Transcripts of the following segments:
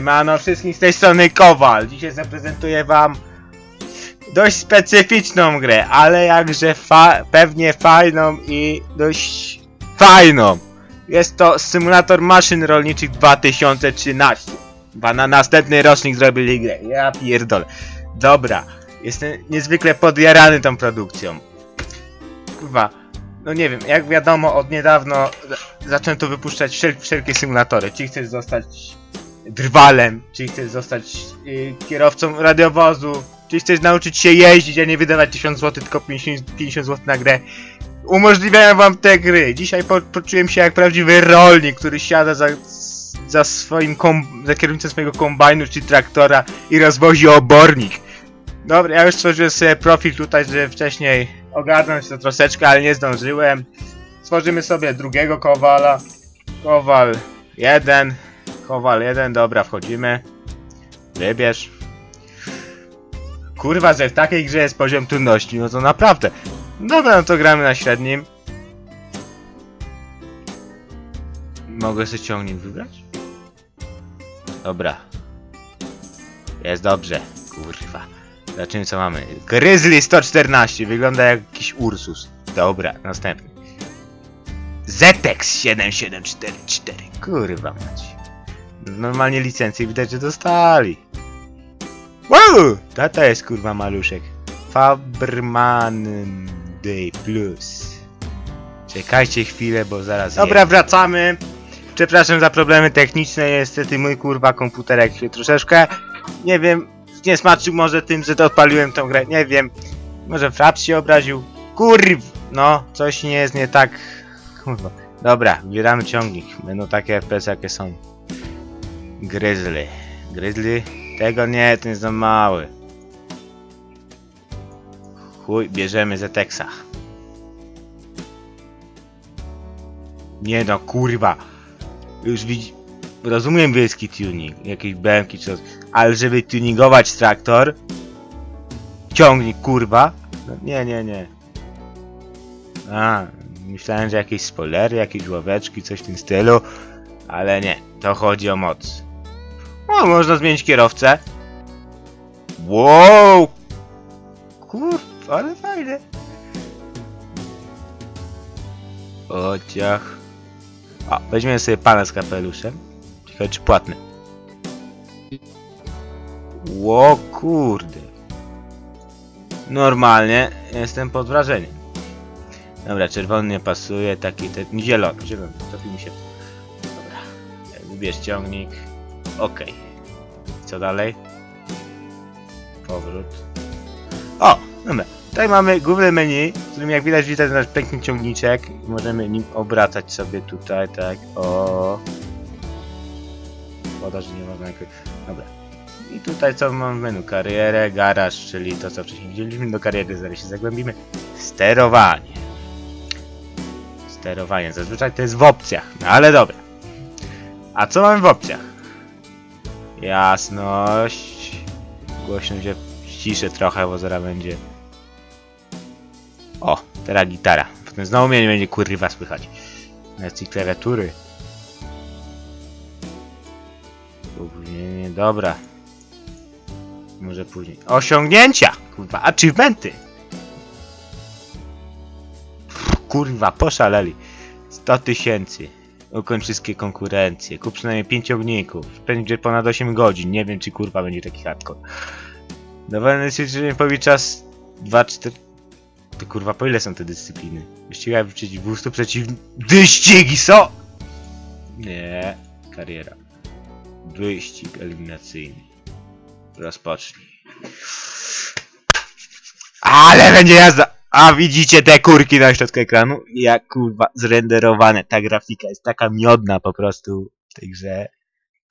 Siemano wszystkich z tej strony Kowal. Dzisiaj zaprezentuję wam dość specyficzną grę, ale jakże fa pewnie fajną i dość fajną. Jest to symulator maszyn rolniczych 2013. Chyba na następny rocznik zrobili grę. Ja pierdolę. Dobra, jestem niezwykle podjarany tą produkcją. Kurwa, no nie wiem, jak wiadomo od niedawno za- zaczęto wypuszczać wszel wszelkie symulatory. Czy chcesz zostać drwalem, czy chcesz zostać y, kierowcą radiowozu, czy chcesz nauczyć się jeździć, a nie wydawać 1000 zł, tylko 50, 50 zł na grę. Umożliwiają wam te gry. Dzisiaj po poczułem się jak prawdziwy rolnik, który siada za, za swoim kom za kierownicą swojego kombajnu czy traktora i rozwozi obornik. Dobra, ja już stworzyłem sobie profil tutaj, żeby wcześniej ogarnąć to troszeczkę, ale nie zdążyłem. Stworzymy sobie drugiego kowala. Kowal 1. Kowal 1, dobra, wchodzimy. Wybierz. Kurwa, że w takiej grze jest poziom trudności, no to naprawdę. Dobra, no to gramy na średnim. Mogę sobie ciągnik wybrać? Dobra. Jest dobrze, kurwa. Zobaczymy co mamy. Grizzly 114, wygląda jak jakiś Ursus. Dobra, następny. Zetex 7744, kurwa mać. Normalnie licencję widać, że dostali. Wow! Tata jest kurwa maluszek. Fabrman Day Plus. Czekajcie chwilę, bo zaraz. Dobra, wracamy. Przepraszam za problemy techniczne. Niestety mój kurwa komputerek się troszeczkę. Nie wiem, nie smaczył może tym, że to odpaliłem tą grę. Nie wiem. Może Fraps się obraził. Kurw! No, coś nie jest nie tak. Kurwa. Dobra, wybieramy ciągnik. Będą takie FPS jakie są. Grizzly. Grizzly? Tego nie, ten jest za mały. Chuj, bierzemy Zetexa. Nie no, kurwa. Już widzi... Rozumiem wiejski tuning, jakieś BMki czy coś, ale żeby tuningować traktor... Ciągnik, kurwa. No, nie, nie, nie. A, myślałem, że jakieś spoilery, jakieś ławeczki, coś w tym stylu. Ale nie, to chodzi o moc. Można zmienić kierowcę. Wow! Kurwa, ale fajne. O, weźmiemy sobie pana z kapeluszem. Ciekawe czy płatny. Ło kurde. Normalnie jestem pod wrażeniem. Dobra, czerwony nie pasuje, taki ten... Zielony, zielony, trafi mi się. Dobra, wybierz ciągnik. Okej. Co dalej? Powrót. O! Dobra. Tutaj mamy główne menu, w którym jak widać widać nasz piękny ciągniczek. Możemy nim obracać sobie tutaj, tak. O. Szkoda, że nie można jakoś... Dobra. I tutaj co mam menu? Karierę, garaż, czyli to co wcześniej widzieliśmy. Do kariery zaraz się zagłębimy. Sterowanie. Sterowanie. Zazwyczaj to jest w opcjach, no ale dobra. A co mamy w opcjach? Jasność. Głośno się ściszę trochę, bo zaraz będzie. O, teraz gitara. Potem znowu mnie nie będzie kurwa słychać. Nawet i klawiatury. Opóźnienie, dobra. Może później. Osiągnięcia! Kurwa, achievementy! Kurwa, poszaleli. 100 tysięcy. Ukończ wszystkie konkurencje. Kup przynajmniej 5 ciągników. Będzie ponad 8 godzin. Nie wiem, czy kurwa będzie taki hardcore. Dowolny ćwiczenie powie czas 2, 4... To kurwa, po ile są te dyscypliny? Wyścigaj przeciw 200 przeciw... Wyścigi, co? Nie. Kariera. Wyścig eliminacyjny. Rozpocznij. Ale będzie jazda! A widzicie te kurki na środku ekranu? Jak kurwa zrenderowane. Ta grafika jest taka miodna po prostu w tej grze.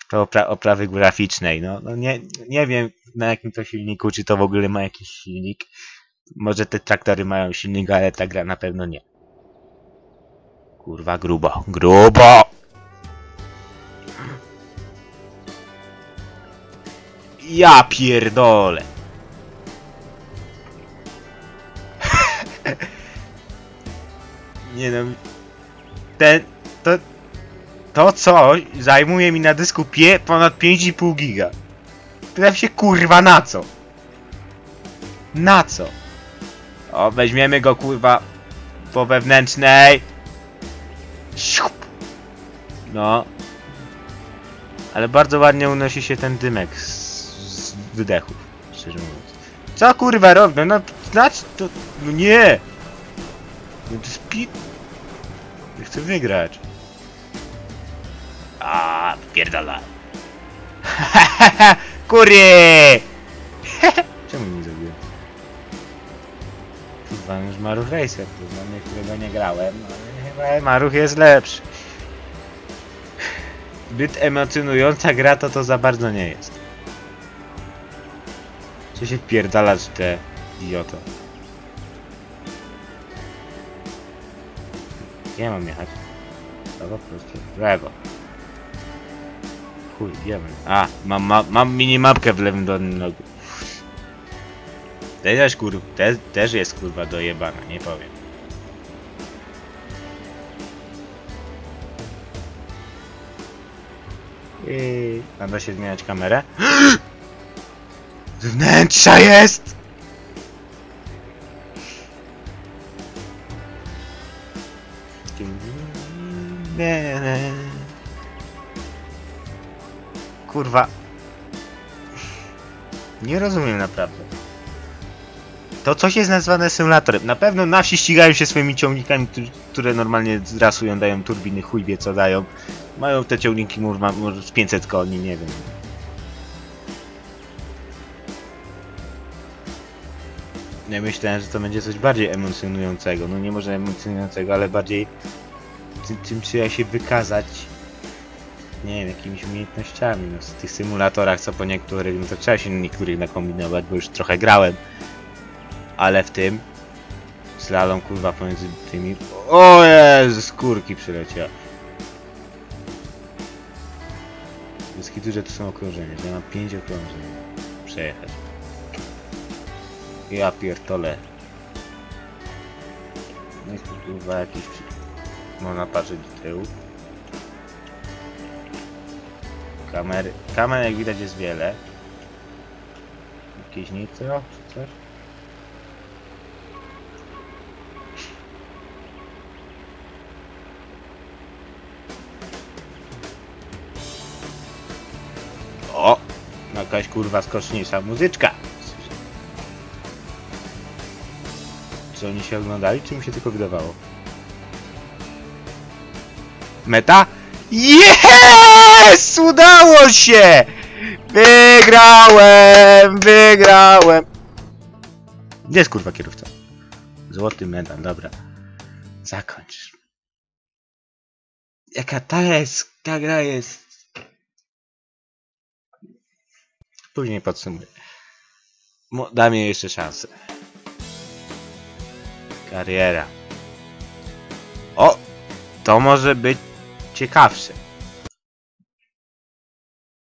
To opra oprawy graficznej. No, no nie, nie wiem na jakim to silniku, czy to w ogóle ma jakiś silnik. Może te traktory mają silnik, ale ta gra na pewno nie. Kurwa grubo. Grubo! Ja pierdolę. Nie no. Ten. To. To coś zajmuje mi na dysku pie ponad 5,5 giga. Pytam się kurwa na co? Na co? O, weźmiemy go kurwa po wewnętrznej. No. Ale bardzo ładnie unosi się ten dymek z, z wydechów, szczerze mówiąc. Co kurwa robię? No, znać to... No nie! No to spi... Ja chcę wygrać. A, pierdala. Kurie! Czemu nie zrobiłem? Chyba już Maruch Racer, to mnie, którego nie grałem, ale chyba Maruch jest lepszy. Zbyt emocjonująca gra to to za bardzo nie jest. Co się pierdalasz te idioto? Gdzie mam jechać? Prawo, prosto, w lewo. Chuj, jemy. A, mam, mam, mam minimapkę w lewym dolnym rogu. Też kurwa, te, też jest kurwa dojebana, nie powiem. I... A się zmieniać kamerę? Wnętrza jest! Nie rozumiem naprawdę. To coś jest nazwane symulatorem. Na pewno na wsi ścigają się swoimi ciągnikami, które normalnie zrasują, dają turbiny, chuj wie co dają. Mają te ciągniki może, z 500 koni, nie wiem. Ja myślałem, że to będzie coś bardziej emocjonującego. No nie może emocjonującego, ale bardziej tym, tym trzeba się wykazać. Nie wiem, jakimiś umiejętnościami. No, w tych symulatorach, co po niektórych, no to trzeba się niektórych nakombinować, bo już trochę grałem. Ale w tym slalom kurwa pomiędzy tymi. O Jezu, skórki przyleciały. Jest kitu, to są okrążenia, że ja mam 5 okrążeń przejechać. Ja pierdolę. No tu kurwa jakiś... Można patrzeć do tyłu. Kamery... Kamer jak widać jest wiele. Jakieś nitro czy coś? O! Jakaś kurwa skoczniejsza muzyczka. Czy oni się oglądali, czy mi się tylko wydawało? Meta? Yes! Udało się! Wygrałem! Wygrałem! Gdzie jest kurwa kierowca? Złoty medal, dobra. Zakończ. Jaka ta jest, ta gra jest Później podsumuję. Dam jej jeszcze szansę. Kariera. O! To może być ciekawsze.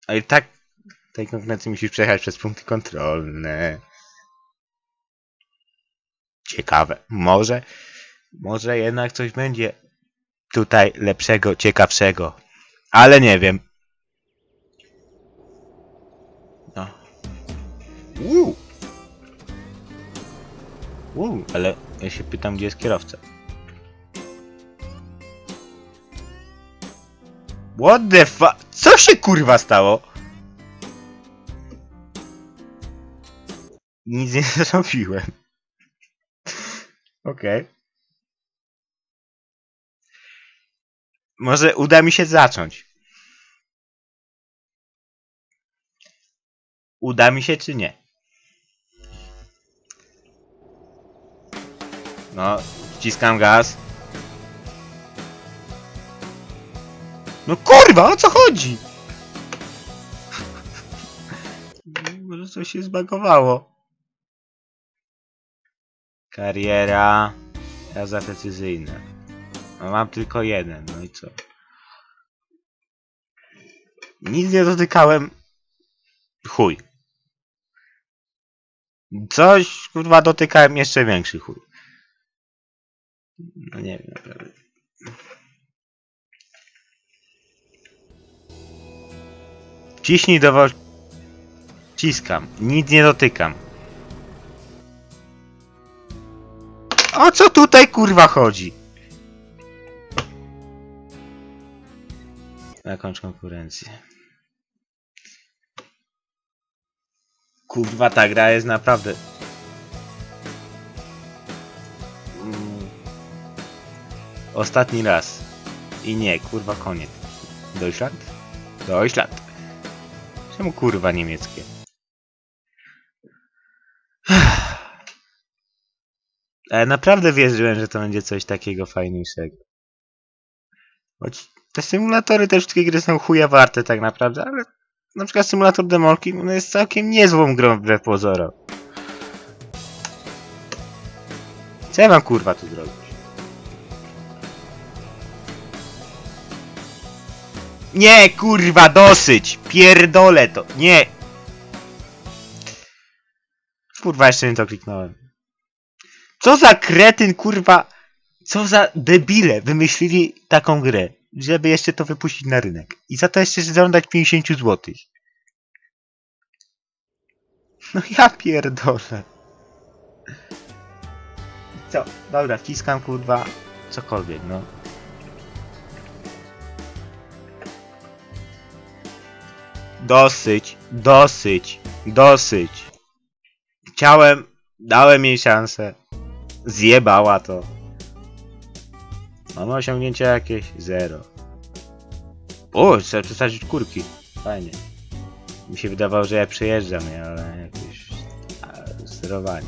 Ale tak w tej konkurencji musisz przejechać przez punkty kontrolne. Ciekawe. Może, może jednak coś będzie tutaj lepszego, ciekawszego. Ale nie wiem. No. Uuu. Uuu, ale ja się pytam, gdzie jest kierowca. What the fu... Co się kurwa stało? Nic nie zrobiłem. Okej. Może uda mi się zacząć. Uda mi się czy nie? No, wciskam gaz. No kurwa, o co chodzi? Może coś się zbagowało. Kariera. Jazda precyzyjna. No mam tylko jeden, no i co? Nic nie dotykałem. Chuj. Coś, kurwa, dotykałem jeszcze większy chuj. No nie wiem, naprawdę. Ciśnij do wol... Ciskam. Nic nie dotykam. O co tutaj kurwa chodzi? Zakończ konkurencję. Kurwa, ta gra jest naprawdę... Mm. Ostatni raz. I nie, kurwa, koniec. Deutschland? Deutschland. Czemu kurwa niemieckie? Ale naprawdę wierzyłem, że to będzie coś takiego fajniejszego. Choć te symulatory, te wszystkie gry są chuja warte tak naprawdę, ale na przykład symulator demolki no jest całkiem niezłą grą wbrew pozorom. Co ja mam kurwa tu zrobić? Nie, kurwa, dosyć! Pierdolę to! Nie! Kurwa, jeszcze nie to kliknąłem. Co za kretyn, kurwa! Co za debile wymyślili taką grę, żeby jeszcze to wypuścić na rynek. I za to jeszcze zażądać 50 zł. No ja pierdolę. Co? Dobra, wciskam kurwa cokolwiek, no. Dosyć, dosyć, dosyć. Chciałem, dałem jej szansę. Zjebała to. Mamy osiągnięcie jakieś? Zero. O, trzeba przesadzić kurki. Fajnie. Mi się wydawało, że ja przejeżdżam, ale jakieś sterowanie.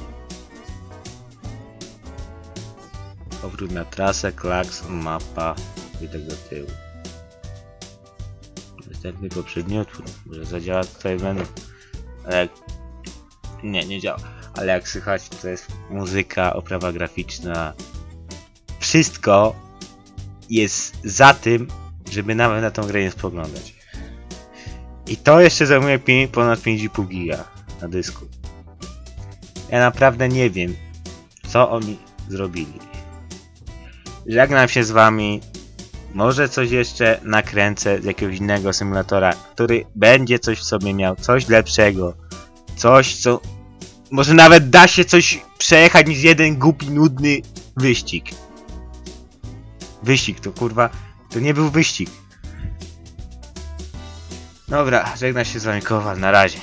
Powrót na trasę, klaks, mapa, widok do tyłu. Następny poprzedni utwór. Może zadziała tutaj menu. Ale jak... Nie, nie działa. Ale jak słychać, to jest muzyka, oprawa graficzna. Wszystko jest za tym, żeby nawet na tą grę nie spoglądać. I to jeszcze zajmuje ponad 5,5 giga na dysku. Ja naprawdę nie wiem, co oni zrobili. Żegnam się z wami. Może coś jeszcze nakręcę z jakiegoś innego symulatora, który będzie coś w sobie miał, coś lepszego. Coś, co... Może nawet da się coś przejechać niż jeden głupi, nudny wyścig. Wyścig to kurwa... To nie był wyścig. Dobra, żegna się z wami Kowal, na razie.